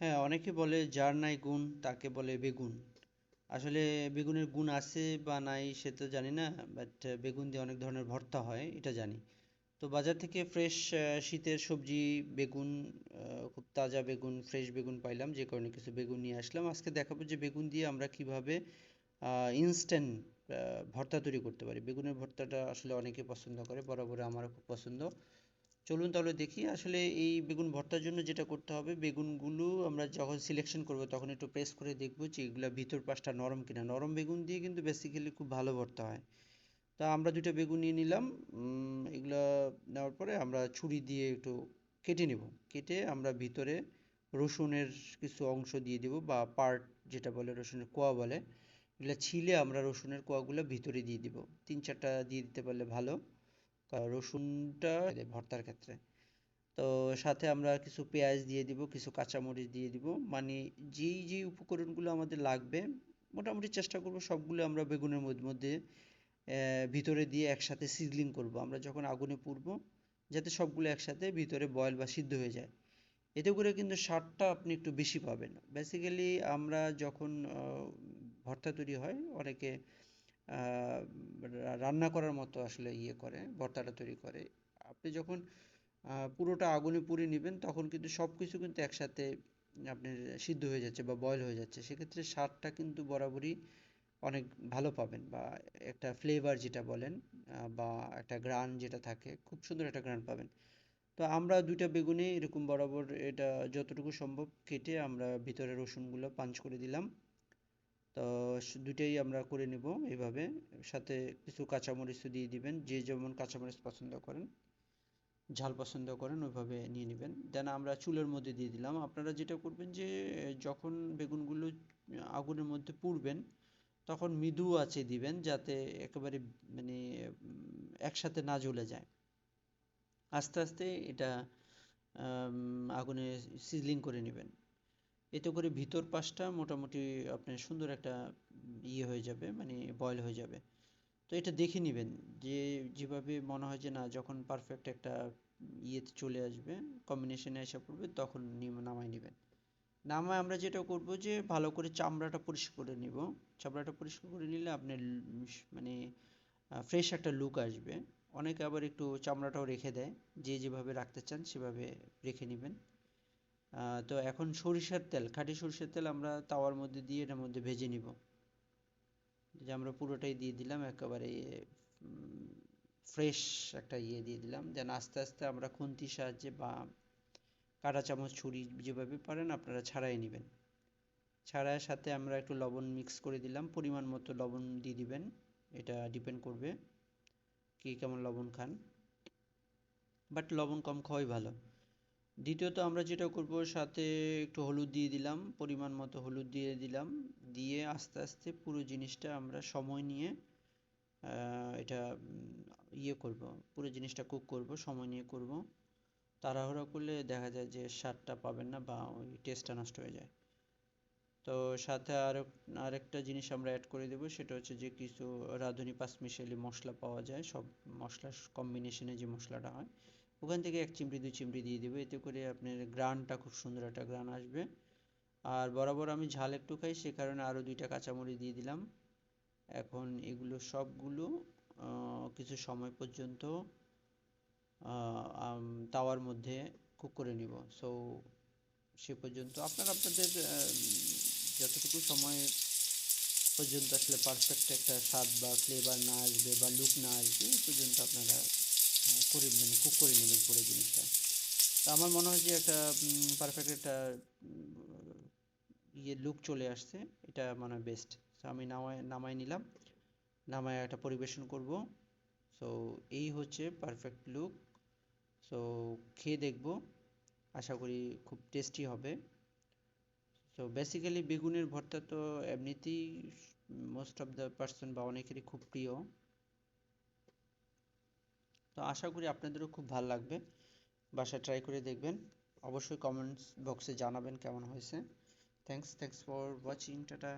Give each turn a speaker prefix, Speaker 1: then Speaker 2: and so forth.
Speaker 1: হ্যাঁ অনেকে বলে যার নাই গুণ, তাকে বলে বেগুন। আসলে বেগুনের গুণ আছে বা নাই সে তো জানি না বাট বেগুন দিয়ে অনেক ধরনের ভর্তা হয়, এটা জানি। তো বাজার থেকে ফ্রেশ শীতের সবজি, বেগুন খুব তাজা বেগুন ফ্রেশ বেগুন পাইলাম, যে কারণে কিছু বেগুন নিয়ে আসলাম। আজকে দেখাবো যে বেগুন দিয়ে আমরা কীভাবে ইনস্ট্যান্ট ভর্তা তৈরি করতে পারি। বেগুনের ভর্তাটা আসলে অনেকে পছন্দ করে, বরাবর আমারও খুব পছন্দ। চলুন তাহলে দেখি। আসলে এই বেগুন ভর্তার জন্য যেটা করতে হবে, বেগুনগুলো আমরা যখন সিলেকশন করব তখন একটু প্রেস করে দেখব যে এগুলা ভিতর পাশটা নরম কিনা। নরম বেগুন দিয়ে কিন্তু বেসিক্যালি খুব ভালো ভর্তা হয়। তা আমরা দুটো বেগুন নিয়ে নিলাম। এগুলা নেওয়ার পরে আমরা ছুরি দিয়ে একটু কেটে নেব। কেটে আমরা ভিতরে রসুনের কিছু অংশ দিয়ে দিব বা পার্ট যেটা বলে রসুনের কোয়া বলে, এগুলো ছিলে আমরা রসুনের কোয়াগুলো ভিতরে দিয়ে দিব। তিন চারটা দিয়ে দিতে পারলে ভালো। রসুনটা ভর্তার ক্ষেত্রে। তো সাথে আমরা কিছু পেঁয়াজ দিয়ে দিব, কিছু কাঁচামরিচ দিয়ে দিব। মানে যেই যেই উপকরণগুলো আমাদের লাগবে, মোটামুটি চেষ্টা করব সবগুলো আমরা বেগুনের মধ্যে ভিতরে দিয়ে একসাথে সিজলিং করব। আমরা যখন আগুনে পুড়ব, যাতে সবগুলো একসাথে ভিতরে বয়েল বা সিদ্ধ হয়ে যায়। এতে করে কিন্তু স্বাদটা আপনি একটু বেশি পাবেন। বেসিক্যালি আমরা যখন ভর্তা তৈরি হয়, অনেকে রান্না করার মতো আসলে ইয়ে করে ভর্তাটা তৈরি করে। আপনি যখন পুরোটা আগুনে পুড়ে নেবেন, তখন কিন্তু সব কিছু কিন্তু একসাথে আপনার সিদ্ধ হয়ে যাচ্ছে বা বয়েল হয়ে যাচ্ছে। সেক্ষেত্রে স্বাদটা কিন্তু বরাবরই অনেক ভালো পাবেন বা একটা ফ্লেভার যেটা বলেন বা একটা গ্রান যেটা থাকে, খুব সুন্দর একটা গ্রান পাবেন। তো আমরা দুইটা বেগুনে এরকম বরাবর এটা যতটুকু সম্ভব কেটে আমরা ভিতরে রসুনগুলো পাঞ্চ করে দিলাম। তো দুটাই আমরা করে নেব এভাবে। সাথে কিছু কাঁচামরিচ দিয়ে দিবেন। যে যেমন কাঁচামরিচ পছন্দ করেন, ঝাল পছন্দ করেন, ওইভাবে নিয়ে নেবেন। দেন আমরা চুলের মধ্যে দিয়ে দিলাম। আপনারা যেটা করবেন যে, যখন বেগুনগুলো, আগুনের মধ্যে পুড়বেন, তখন মৃদু আছে দিবেন যাতে একেবারে মানে একসাথে না জ্বলে যায়। আস্তে আস্তে এটা আগুনে সিজলিং করে নেবেন। এতে করে ভিতর পাশটা মোটামুটি আপনার সুন্দর একটা ইয়ে হয়ে যাবে মানে বয়েল হয়ে যাবে। তো এটা দেখে নেবেন যে যেভাবে মনে হয় যে না, যখন পারফেক্ট একটা ইয়েতে চলে আসবে কম্বিনেশনে এসে পড়বে, তখন নামাই নেবেন। নামায় আমরা যেটা করব যে ভালো করে চামড়াটা পরিষ্কার করে নিব। চামড়াটা পরিষ্কার করে নিলে আপনার মানে ফ্রেশ একটা লুক আসবে। অনেকে আবার একটু চামড়াটাও রেখে দেয়। যে যেভাবে রাখতে চান সেভাবে রেখে নেবেন। তো এখন সরিষার তেল, খাঁটি সরিষার তেল আমরা তাওয়ার মধ্যে দিয়ে এটার মধ্যে ভেজে নিব। যে আমরা পুরোটাই দিয়ে দিলাম, একেবারে ফ্রেশ একটা ইয়ে দিয়ে দিলাম। দেন আস্তে আস্তে আমরা খুন্তির সাহায্যে বা কাঁটা চামচ, ছুরি যেভাবে পারেন আপনারা ছাড়াই নেবেন। ছাড়ার সাথে আমরা একটু লবণ মিক্স করে দিলাম, পরিমাণ মতো লবণ দিয়ে দিবেন। এটা ডিপেন্ড করবে কে কেমন লবণ খান। বাট লবণ কম খাওয়াই ভালো। দ্বিতীয়ত আমরা যেটা করব, সাথে একটু হলুদ দিয়ে দিলাম, পরিমাণ মতো হলুদ দিয়ে দিলাম, দিয়ে আস্তে আস্তে পুরো জিনিসটা আমরা সময় নিয়ে এটা ইয়ে করব, পুরো জিনিসটা কুক করব, সময় নিয়ে করব। তাড়াহুড়া করলে দেখা যায় যে স্বাদটা পাবেন না বা ওই টেস্টটা নষ্ট হয়ে যায়। তো সাথে আর, আরেকটা জিনিস আমরা অ্যাড করে দেবো, সেটা হচ্ছে যে কিছু রাঁধুনি পাঁচমিশালি মশলা পাওয়া যায়, সব মশলার কম্বিনেশনে যে মশলাটা হয় ওখান থেকে এক চিমড়ি দুই চিমড়ি দিয়ে দেবো। এতে করে আপনার গ্রানটা খুব সুন্দর একটা গ্রান আসবে। আর বরাবর আমি ঝাল একটু খাই, সে কারণে আরও দুইটা কাঁচামরিচ দিয়ে দিলাম। এখন এগুলো সবগুলো কিছু সময় পর্যন্ত তাওয়ার মধ্যে কুক করে নিব। সো সে পর্যন্ত আপনারা, আপনাদের যতটুকু সময় পর্যন্ত আসলে পারফেক্ট একটা স্বাদ বা ফ্লেভার না আসবে বা লুক না আসবে, এই পর্যন্ত আপনারা করে মানে কুক করে নেবেন পুরো জিনিসটা। তো আমার মনে হয় যে একটা পারফেক্ট একটা ইয়ে লুক চলে আসছে। এটা মানে বেস্ট সো আমি নামায় নামাই নিলাম। নামায় একটা পরিবেশন করব। সো এই হচ্ছে পারফেক্ট লুক সো খেয়ে দেখব। আশা করি খুব টেস্টি হবে। তো বেসিক্যালি বেগুনের ভর্তা তো এমনিতেই মোস্ট অফ দ্য পার্সন বা অনেকেরই খুব প্রিয়। তো আশা করি আপনাদেরও খুব ভালো লাগবে। বাসায় ট্রাই করে দেখবেন। অবশ্যই কমেন্টস বক্সে জানাবেন কেমন হয়েছে। Thanks thanks for watching tata.